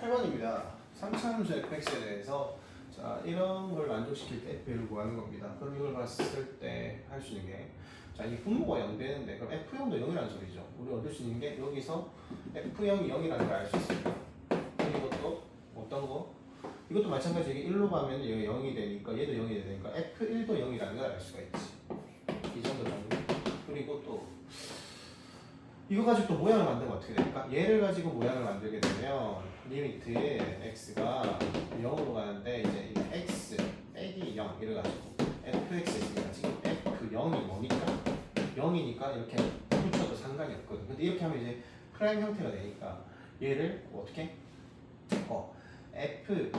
8번입니다. 3차함수 fx에 대해서 자 이런 걸 만족시킬 때 f를 구하는 겁니다. 그럼 이걸 봤을 때 할 수 있는 게 자, 이 분모가 0 되는데 그럼 F형도 0이라는 소리죠. 우리 얻을 수 있는 게 여기서 F형이 0이라는 걸 알 수 있습니다. 또 어떤 거? 이것도 마찬가지 이게 1로 가면 얘가 0이 되니까 얘도 0이 되니까 F1도 0이라는 걸 알 수가 있지. 이 정도 정도. 이거 가지고 또 모양을 만들면 어떻게 될까? 얘를 가지고 모양을 만들게 되면 리미트 x가 0으로 가는데 이제 이 x 빼기 0 이래 가지고 fx가 지금 f0이 뭐니까? 0이니까 이렇게 붙여도 상관이 없거든. 근데 이렇게 하면 이제 프라임 형태가 되니까 얘를 어떻게? 어 f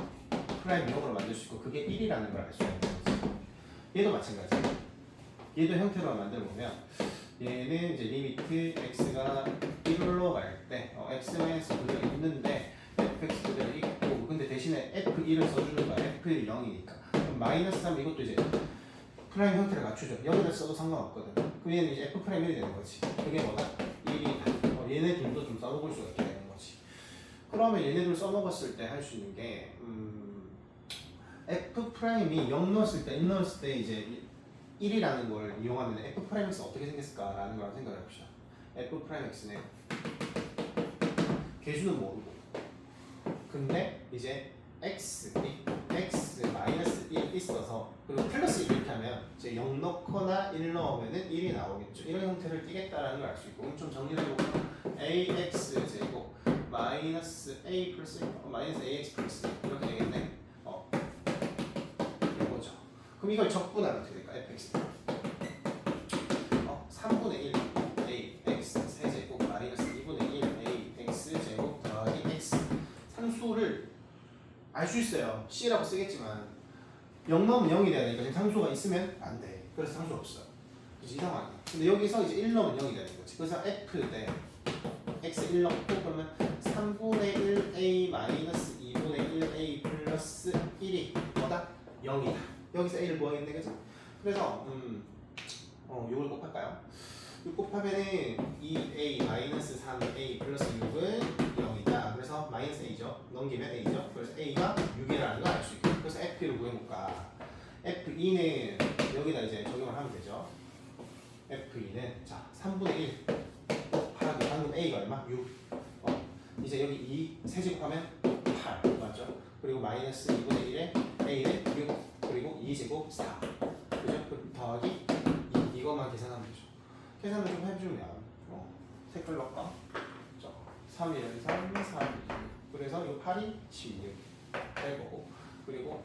프라임 0으로 만들 수 있고 그게 1이라는 걸 알 수가 있는 거지. 얘도 마찬가지. 얘도 형태로 만들어 보면 얘는 이제 리미트 x가 1로 갈때 어, x-마이너스 그대로 있는데 fx 그대로 있고 근데 대신에 f1을 써주는 거야. f1이 0이니까. 그럼 마이너스 3 이것도 이제 프라임 형태를 갖추죠. 0에다 써도 상관없거든. 그럼 얘는 이제 f 프라임 1이 되는 거지. 그게 뭐다? 1이다 어, 얘네 둘도 좀 써먹을 수가 있게 되는 거지. 그러면 얘네들 써먹었을 때 할 수 있는 게 음, f 프라임이 0 넣었을 때 1 넣었을 때 이제 1이라는 걸 이용하면 f 프라임 x가 어떻게 생겼을까라는 걸 생각해 봅시다. f 프라임 x는 개수는 모르고 근데 이제 x x 마이너스 1 있어서 그리고 플러스 1 이렇게 하면 이제 0 넣거나 1 넣으면은 1이 나오겠죠. 이런 형태를 띠겠다라는 걸 알 수 있고 좀 정리를 해볼까? ax 제곱 마이너스 a 플러스 어, 마이너스 ax 플러스 이렇게 되겠네. 어 이거죠. 그럼 이걸 적분하면 어떻 어, 3분의 1 a x 세제곱 마이너스 2분의 1 a x 제곱 더하기 x 상수를 알 수 있어요. C라고 쓰겠지만 0 넣으면 0이 돼야 되니까 지금 상수가 있으면 안돼. 그래서 상수 없어요 그치 이상하네. 근데 여기서 이제 1 넣으면 0이 되는 거지. 그래서 f 대 x 1 넣고 그러면 3분의 1 a 마이너스 2분의 1 a 플러스 1이 뭐다? 0이다. 여기서 a를 구하겠네 그죠? 그래서 음, 어, 6을 곱할까요? 6 곱하면은 2a 마이너스 3a 플러스 6은 0이다. 그래서 마이너스 a죠. 넘기면 a죠. 그래서 a가 6이라는 걸 알 수 있고. 그래서 f를 구해볼까? f2는 여기다 이제 적용을 하면 되죠. f2는 자 3분의 1 곱하기 방금 a가 얼마? 6. 어, 이제 여기 2 세제곱하면 8 맞죠? 그리고 마이너스 2분의 1에 a는 6 그리고 2제곱 4 그죠? 그럼 더하기 2 이것만 계산하면 되죠. 계산을 좀 해주면 어, 색깔 넣을까? 자, 3, 1, 3, 3, 2 그래서 이 8이 16 빼고 그리고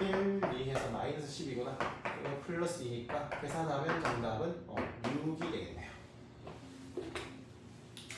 1, 2 해서 마이너스 10이구나. 그리고 플러스 2니까 계산하면 정답은 어,